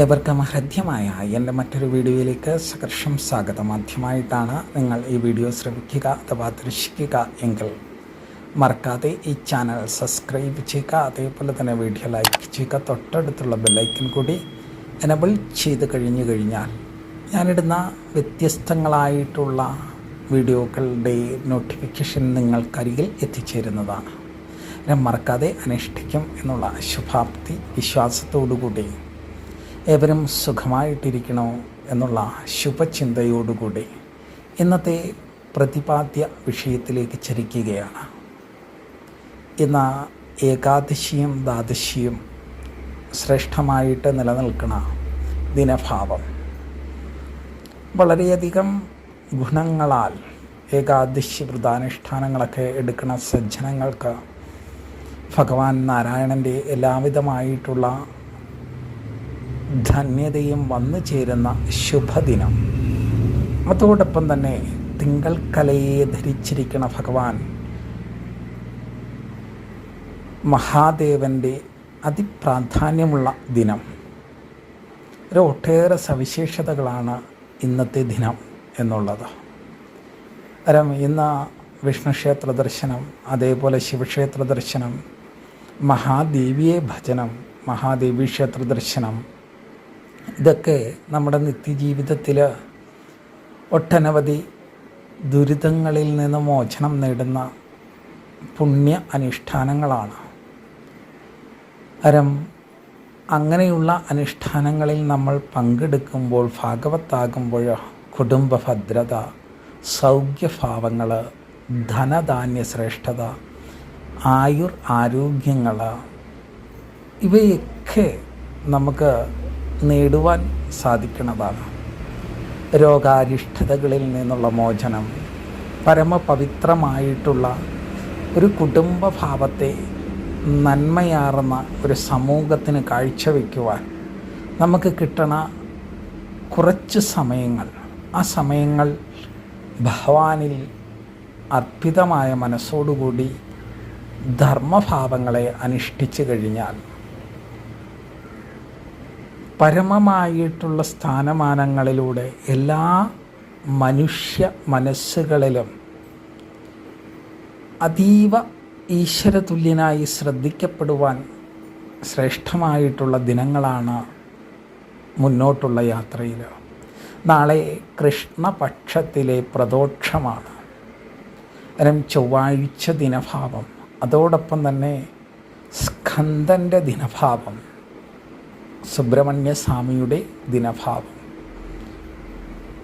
ഏവർക്കും ഹൃദ്യമായ എന്റെ മറ്റൊരു വീഡിയോയിലേക്ക് സകർഷം സ്വാഗതം. ആദ്യമായിട്ടാണ് നിങ്ങൾ ഈ വീഡിയോ ശ്രമിക്കുക അഥവാ ദർശിക്കുക എങ്കിൽ മറക്കാതെ ഈ ചാനൽ സബ്സ്ക്രൈബ് ചെയ്യുക അതേപോലെ തന്നെ വീഡിയോ ലൈക്ക് ചെയ്യുക തൊട്ടടുത്തുള്ള ബെല്ലൈക്കൻ കൂടി എനബിൾ ചെയ്ത് കഴിഞ്ഞു കഴിഞ്ഞാൽ ഞാനിടുന്ന വ്യത്യസ്തങ്ങളായിട്ടുള്ള വീഡിയോകളുടെ നോട്ടിഫിക്കേഷൻ നിങ്ങൾക്കരികിൽ എത്തിച്ചേരുന്നതാണ്. മറക്കാതെ അനുഷ്ഠിക്കും എന്നുള്ള ശുഭാപ്തി വിശ്വാസത്തോടുകൂടി ഏവരും സുഖമായിട്ടിരിക്കണോ എന്നുള്ള ശുഭചിന്തയോടുകൂടി ഇന്നത്തെ പ്രതിപാദ്യ വിഷയത്തിലേക്ക് ചരിക്കുകയാണ്. ഇന്ന് ഏകാദശിയും ദ്വാദശിയും ശ്രേഷ്ഠമായിട്ട് നിലനിൽക്കുന്ന ദിനഭാവം. വളരെയധികം ഗുണങ്ങളാൽ ഏകാദശി വ്രതാനുഷ്ഠാനങ്ങളൊക്കെ എടുക്കുന്ന സജ്ജനങ്ങൾക്ക് ഭഗവാൻ നാരായണന്റെ എല്ലാവിധമായിട്ടുള്ള ധന്യതയും വന്നു ചേരുന്ന ശുഭദിനം. അതോടൊപ്പം തന്നെ തിങ്കൾ കലയെ ധരിച്ചിരിക്കുന്ന ഭഗവാൻ മഹാദേവന്റെ അതിപ്രാധാന്യമുള്ള ദിനം. ഒരു ഒട്ടേറെ സവിശേഷതകളാണ് ഇന്നത്തെ ദിനം എന്നുള്ളത്. അരം ഇന്ന് വിഷ്ണുക്ഷേത്ര ദർശനം അതേപോലെ ശിവക്ഷേത്ര ദർശനം മഹാദേവിയെ ഭജനം മഹാദേവി ക്ഷേത്ര ദർശനം ഇതൊക്കെ നമ്മുടെ നിത്യജീവിതത്തിൽ ഒട്ടനവധി ദുരിതങ്ങളിൽ നിന്ന് മോചനം നേടുന്ന പുണ്യ അനുഷ്ഠാനങ്ങളാണ്. അരം അങ്ങനെയുള്ള അനുഷ്ഠാനങ്ങളിൽ നമ്മൾ പങ്കെടുക്കുമ്പോൾ ഭാഗവത്താകുമ്പോൾ കുടുംബഭദ്രത സൗഖ്യഭാവങ്ങൾ ധനധാന്യ ശ്രേഷ്ഠത ആയുർ ആരോഗ്യങ്ങൾ ഇവയൊക്കെ നമുക്ക് നേടുവാൻ സാധിക്കുന്നതാണ് രോഗാരിഷ്ഠതകളിൽ നിന്നുള്ള മോചനം പരമപവിത്രമായിട്ടുള്ള ഒരു കുടുംബഭാവത്തെ നന്മയാർന്ന ഒരു സമൂഹത്തിന് കാഴ്ചവെക്കുവാൻ നമുക്ക് കിട്ടണ കുറച്ച് സമയങ്ങൾ. ആ സമയങ്ങൾ ഭഗവാനിൽ അർപ്പിതമായ മനസ്സോടുകൂടി ധർമ്മഭാവങ്ങളെ അനുഷ്ഠിച്ചു കഴിഞ്ഞാൽ പരമമായിട്ടുള്ള സ്ഥാനമാനങ്ങളിലൂടെ എല്ലാ മനുഷ്യ മനസ്സുകളിലും അതീവ ഈശ്വരതുല്യനായി ശ്രദ്ധിക്കപ്പെടുവാൻ ശ്രേഷ്ഠമായിട്ടുള്ള ദിനങ്ങളാണ് മുന്നോട്ടുള്ള യാത്രയിൽ. നാളെ കൃഷ്ണപക്ഷത്തിലെ പ്രദോക്ഷമാണ് അതിനും ചൊവ്വാഴ്ച ദിനഭാവം. അതോടൊപ്പം തന്നെ സ്കന്ദന്റെ ദിനഭാവം. സുബ്രഹ്മണ്യ സ്വാമിയുടെ ദിനഭാവം.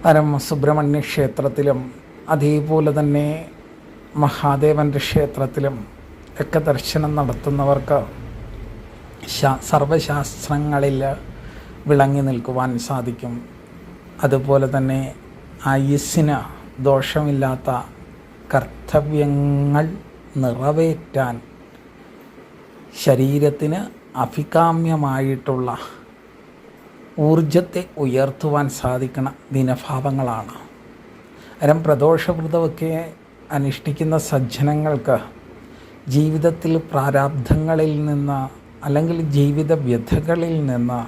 പരം സുബ്രഹ്മണ്യ ക്ഷേത്രത്തിലും അതേപോലെ തന്നെ മഹാദേവന്റെ ക്ഷേത്രത്തിലും ഒക്കെ ദർശനം നടത്തുന്നവർക്ക് സർവശാസ്ത്രങ്ങളിൽ വിളങ്ങി നിൽക്കുവാൻ സാധിക്കും. അതുപോലെ തന്നെ ആയുസ്സിന് ദോഷമില്ലാത്ത കർത്തവ്യങ്ങൾ നിറവേറ്റാൻ ശരീരത്തിന് അഭികാമ്യമായിട്ടുള്ള ഊർജത്തെ ഉയർത്തുവാൻ സാധിക്കുന്ന ദിനഭാവങ്ങളാണ്. അരം പ്രദോഷവ്രതമൊക്കെ അനുഷ്ഠിക്കുന്ന സജ്ജനങ്ങൾക്ക് ജീവിതത്തിൽ പ്രാരാബ്ധങ്ങളിൽ നിന്ന് അല്ലെങ്കിൽ ജീവിത വ്യഥകളിൽ നിന്ന്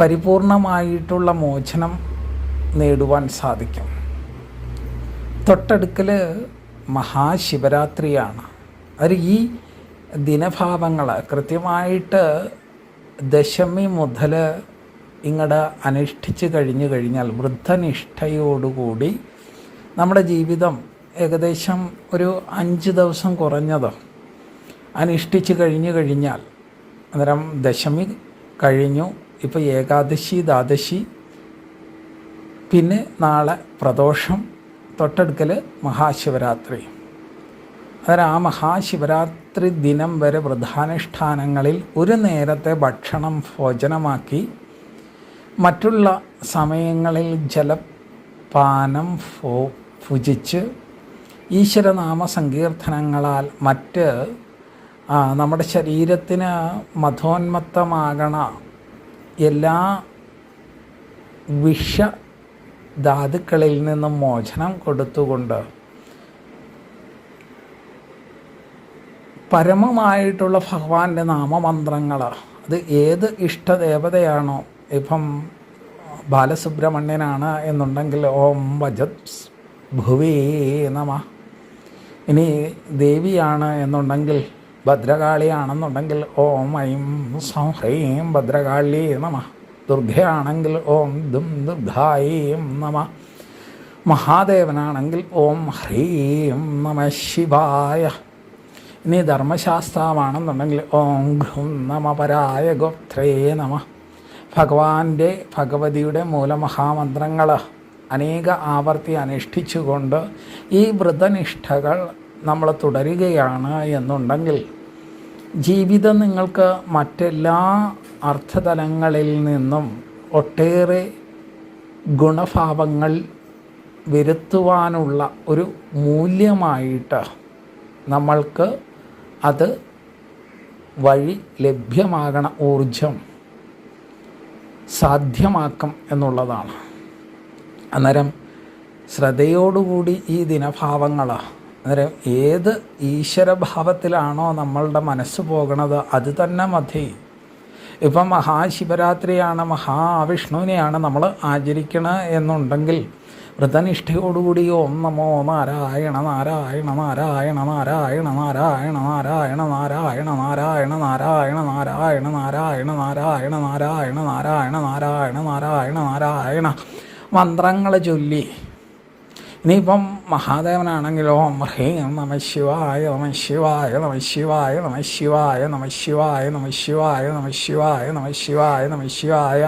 പരിപൂർണമായിട്ടുള്ള മോചനം നേടുവാൻ സാധിക്കും. തൊട്ടടുക്കൽ മഹാശിവരാത്രിയാണ്. അത് ഈ ദിനഭാവങ്ങൾ കൃത്യമായിട്ട് ദശമി മുതൽ ഇങ്ങടെ അനുഷ്ഠിച്ച് കഴിഞ്ഞു കഴിഞ്ഞാൽ വൃദ്ധനിഷ്ഠയോടുകൂടി നമ്മുടെ ജീവിതം ഏകദേശം ഒരു അഞ്ച് ദിവസം കുറഞ്ഞതോ അനുഷ്ഠിച്ച് കഴിഞ്ഞു കഴിഞ്ഞാൽ അന്നേരം ദശമി കഴിഞ്ഞു ഇപ്പോൾ ഏകാദശി ദ്വാദശി പിന്നെ നാളെ പ്രദോഷം തൊട്ടടുക്കൽ മഹാശിവരാത്രി. അന്നേരം ആ മഹാശിവരാത്രി ദിനം വരെ വ്രതാനുഷ്ഠാനങ്ങളിൽ ഒരു നേരത്തെ ഭക്ഷണം ഭോജനമാക്കി മറ്റുള്ള സമയങ്ങളിൽ ജലപാനം ഫോ ഭുജിച്ച് ഈശ്വരനാമ സങ്കീർത്തനങ്ങളാൽ മറ്റ് നമ്മുടെ ശരീരത്തിന് മധോന്മത്തമാകണ എല്ലാ വിഷ ധാതുക്കളിൽ നിന്നും മോചനം കൊടുത്തുകൊണ്ട് പരമമായിട്ടുള്ള ഭഗവാന്റെ നാമമന്ത്രങ്ങൾ അത് ഏത് ഇഷ്ടദേവതയാണോ ഇപ്പം ബാലസുബ്രഹ്മണ്യനാണ് എന്നുണ്ടെങ്കിൽ ഓം വജത് ഭുവേ നമ. ഇനി ദേവിയാണ് എന്നുണ്ടെങ്കിൽ ഭദ്രകാളിയാണെന്നുണ്ടെങ്കിൽ ഓം ഐം സംഹ്രീം ഭദ്രകാളി നമ. ദുർഗയാണെങ്കിൽ ഓം ദും ദുർഗായീം നമ. മഹാദേവനാണെങ്കിൽ ഓം ഹ്രീം നമ ശിവായ. ഇനി ധർമ്മശാസ്ത്രമാണെന്നുണ്ടെങ്കിൽ ഓം ഘും നമ പരായ ഗോത്രേ നമ. ഭഗവാന്റെ ഭഗവതിയുടെ മൂലമഹാമന്ത്രങ്ങൾ അനേക ആവർത്തി അനുഷ്ഠിച്ചുകൊണ്ട് ഈ വ്രതനിഷ്ഠകൾ നമ്മൾ തുടരുകയാണ് എന്നുണ്ടെങ്കിൽ ജീവിതം നിങ്ങൾക്ക് മറ്റെല്ലാ അർത്ഥതലങ്ങളിൽ നിന്നും ഒട്ടേറെ ഗുണഭാവങ്ങൾ വരുത്തുവാനുള്ള ഒരു മൂല്യമായിട്ട് നമ്മൾക്ക് അത് വഴി ലഭ്യമാകണ ഊർജം സാധ്യമാക്കും എന്നുള്ളതാണ്. അന്നേരം ശ്രദ്ധയോടുകൂടി ഈ ദിനഭാവങ്ങൾ അന്നേരം ഏത് ഈശ്വരഭാവത്തിലാണോ നമ്മളുടെ മനസ്സ് പോകണത് അത് തന്നെ മതി. ഇപ്പം മഹാശിവരാത്രിയാണ് മഹാവിഷ്ണുവിനെയാണ് നമ്മൾ ആചരിക്കണ എന്നുണ്ടെങ്കിൽ വ്രതനിഷ്ഠയോടുകൂടി ഓം നമോ നാരായണ നാരായണ നാരായണ നാരായണ നാരായണ നാരായണ നാരായണ നാരായണ നാരായണ നാരായണ നാരായണ നാരായണ നാരായണ നാരായണ നാരായണ നാരായണ നാരായണ മന്ത്രങ്ങൾ ചൊല്ലി ഇനിയിപ്പം മഹാദേവനാണെങ്കിലോ ഹ്രീം നമ ശിവായ നമ ശിവായ നമ ശിവായ നമ ശിവായ നമ ശിവായ നമ ശിവായ നമ ശിവായ നമ ശിവായ നമ ശിവായ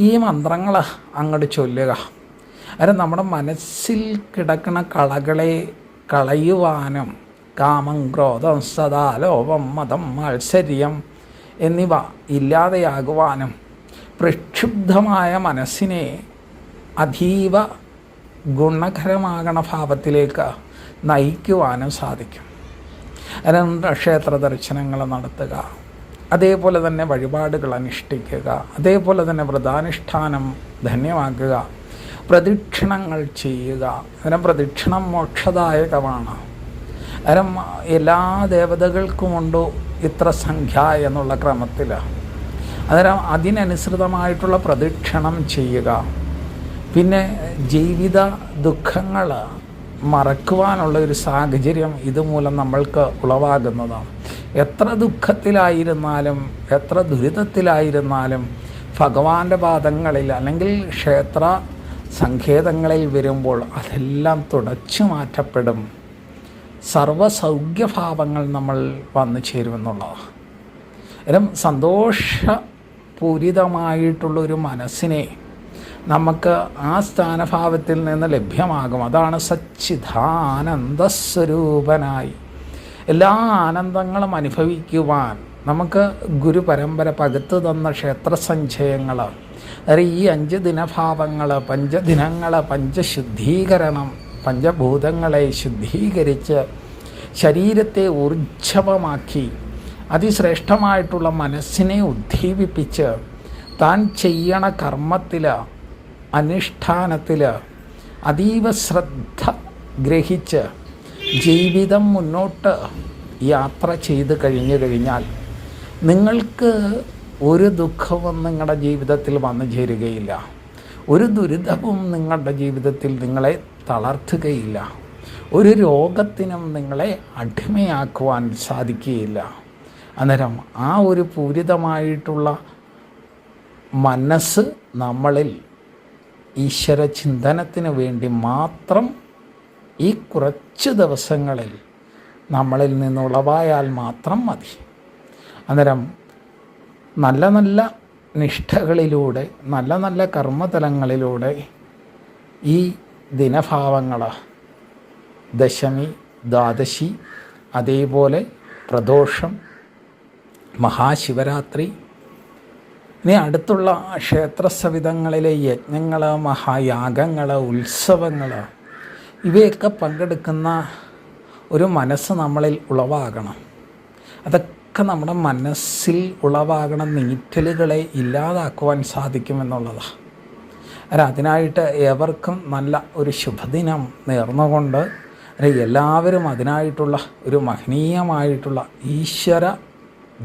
ഈ മന്ത്രങ്ങൾ അങ്ങോട്ട് ചൊല്ലുക അതായത് നമ്മുടെ മനസ്സിൽ കിടക്കുന്ന കളകളെ കളയുവാനും കാമം ക്രോധം സദാ ലോപം മതം മത്സര്യം എന്നിവ ഇല്ലാതെയാകുവാനും പ്രക്ഷുബ്ധമായ മനസ്സിനെ അതീവ ഗുണകരമാകണ ഭാവത്തിലേക്ക് നയിക്കുവാനും സാധിക്കും. അതിന് ക്ഷേത്ര ദർശനങ്ങൾ നടത്തുക അതേപോലെ തന്നെ വഴിപാടുകൾ അനുഷ്ഠിക്കുക അതേപോലെ തന്നെ വ്രതാനുഷ്ഠാനം ധന്യമാക്കുക പ്രദക്ഷിണങ്ങൾ ചെയ്യുക. അങ്ങനെ പ്രദക്ഷിണം മോക്ഷദായകമാണ്. അരം എല്ലാ ദേവതകൾക്കുമുണ്ടോ ഇത്ര സംഖ്യ എന്നുള്ള ക്രമത്തിൽ. അന്നേരം അതിനനുസൃതമായിട്ടുള്ള പ്രദക്ഷിണം ചെയ്യുക. പിന്നെ ജീവിത ദുഃഖങ്ങൾ മറക്കുവാനുള്ള ഒരു സാഹചര്യം ഇതുമൂലം നമ്മൾക്ക് ഉളവാകുന്നതാണ്. എത്ര ദുഃഖത്തിലായിരുന്നാലും എത്ര ദുരിതത്തിലായിരുന്നാലും ഭഗവാന്റെ പാദങ്ങളിൽ അല്ലെങ്കിൽ ക്ഷേത്ര സങ്കേതങ്ങളിൽ വരുമ്പോൾ അതെല്ലാം തുടച്ചു മാറ്റപ്പെടും. സർവസൗഖ്യഭാവങ്ങൾ നമ്മൾ വന്നു ചേരുമെന്നുള്ളതാണ്. അന്നേരം സന്തോഷപൂരിതമായിട്ടുള്ളൊരു മനസ്സിനെ നമുക്ക് ആ സ്ഥാനഭാവത്തിൽ നിന്ന് ലഭ്യമാകും. അതാണ് സച്ചിദാനന്ദസ്വരൂപനായി. എല്ലാ ആനന്ദങ്ങളും അനുഭവിക്കുവാൻ നമുക്ക് ഗുരുപരമ്പര പകുത്തു തന്ന ക്ഷേത്രസഞ്ചയങ്ങൾ അതായത് ഈ അഞ്ച് ദിനഭാവങ്ങൾ പഞ്ചദിനങ്ങൾ പഞ്ചശുദ്ധീകരണം പഞ്ചഭൂതങ്ങളെ ശുദ്ധീകരിച്ച് ശരീരത്തെ ഊർജവമാക്കി അതിശ്രേഷ്ഠമായിട്ടുള്ള മനസ്സിനെ ഉദ്ദീപിപ്പിച്ച് താൻ ചെയ്യണ കർമ്മത്തിൽ അനുഷ്ഠാനത്തിൽ അതീവ ശ്രദ്ധ ഗ്രഹിച്ച് ജീവിതം മുന്നോട്ട് യാത്ര ചെയ്ത് കഴിഞ്ഞു കഴിഞ്ഞാൽ നിങ്ങൾക്ക് ഒരു ദുഃഖവും നിങ്ങളുടെ ജീവിതത്തിൽ വന്നു ചേരുകയില്ല. ഒരു ദുരിതവും നിങ്ങളുടെ ജീവിതത്തിൽ നിങ്ങളെ തളർത്തുകയില്ല. ഒരു രോഗത്തിനും നിങ്ങളെ അടിമയാക്കുവാൻ സാധിക്കുകയില്ല. അന്നേരം ആ ഒരു പൂരിതമായിട്ടുള്ള മനസ്സ് നമ്മളിൽ ഈശ്വര ചിന്തനത്തിന് വേണ്ടി മാത്രം ഈ കുറച്ച് ദിവസങ്ങളിൽ നമ്മളിൽ നിന്നുളവായാൽ മാത്രം മതി. അന്നേരം നല്ല നല്ല നിഷ്ഠകളിലൂടെ നല്ല നല്ല കർമ്മതലങ്ങളിലൂടെ ഈ ദിനഭാവങ്ങൾ ദശമി ദ്വാദശി അതേപോലെ പ്രദോഷം മഹാശിവരാത്രി ഇനി അടുത്തുള്ള ക്ഷേത്രസവിധങ്ങളിലെ യജ്ഞങ്ങൾ മഹായാഗങ്ങൾ ഉത്സവങ്ങൾ ഇവയൊക്കെ പങ്കെടുക്കുന്ന ഒരു മനസ്സ് നമ്മളിൽ ഉളവാകണം. അതൊക്കെ നമ്മുടെ മനസ്സിൽ ഉളവാകണ നീറ്റലുകളെ ഇല്ലാതാക്കുവാൻ സാധിക്കുമെന്നുള്ളതാണ് അല്ല അതിനായിട്ട് ഏവർക്കും നല്ല ഒരു ശുഭദിനം നേർന്നുകൊണ്ട് എല്ലാവരും അതിനായിട്ടുള്ള ഒരു മഹനീയമായിട്ടുള്ള ഈശ്വര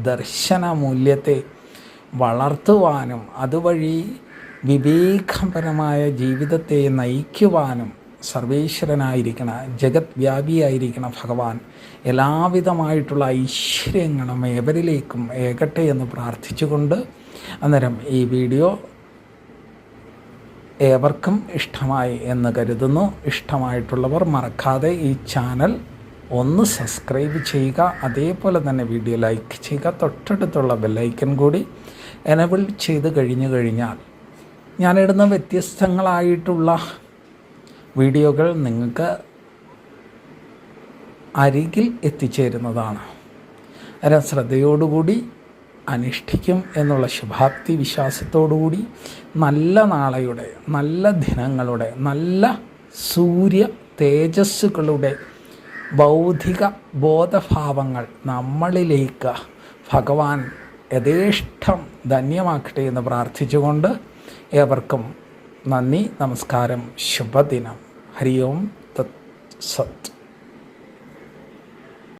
ദർശന മൂല്യത്തെ വളർത്തുവാനും അതുവഴി വിവേകപരമായ ജീവിതത്തെ നയിക്കുവാനും സർവേശ്വരനായിരിക്കണ ജഗത് വ്യാപിയായിരിക്കണ ഭഗവാൻ എല്ലാവിധമായിട്ടുള്ള ഐശ്വര്യങ്ങളും ഏവരിലേക്കും ഏകട്ടെ എന്ന് പ്രാർത്ഥിച്ചുകൊണ്ട് അന്നേരം ഈ വീഡിയോ ഏവർക്കും ഇഷ്ടമായി എന്ന് കരുതുന്നു. ഇഷ്ടമായിട്ടുള്ളവർ മറക്കാതെ ഈ ചാനൽ ഒന്ന് സബ്സ്ക്രൈബ് ചെയ്യുക അതേപോലെ തന്നെ വീഡിയോ ലൈക്ക് ചെയ്യുക തൊട്ടടുത്തുള്ള ബെല്ലൈക്കൻ കൂടി എനബിൾ ചെയ്ത് കഴിഞ്ഞു കഴിഞ്ഞാൽ ഞാനിടുന്ന വ്യത്യസ്തങ്ങളായിട്ടുള്ള വീഡിയോകൾ നിങ്ങൾക്ക് അരികിൽ എത്തിച്ചേരുന്നതാണ്. അരം ശ്രദ്ധയോടുകൂടി അനുഷ്ഠിക്കും എന്നുള്ള ശുഭാപ്തി വിശ്വാസത്തോടുകൂടി നല്ല നാളെയുടെ നല്ല ദിനങ്ങളുടെ നല്ല സൂര്യ തേജസ്സുകളുടെ ബൗദ്ധിക ബോധഭാവങ്ങൾ നമ്മളിലേക്ക് ഭഗവാൻ യഥേഷ്ടം ധന്യമാക്കട്ടെ എന്ന് പ്രാർത്ഥിച്ചുകൊണ്ട് ഏവർക്കും നന്ദി നമസ്കാരം ശുഭദിനം. ഹരി ഓം തത് സത്.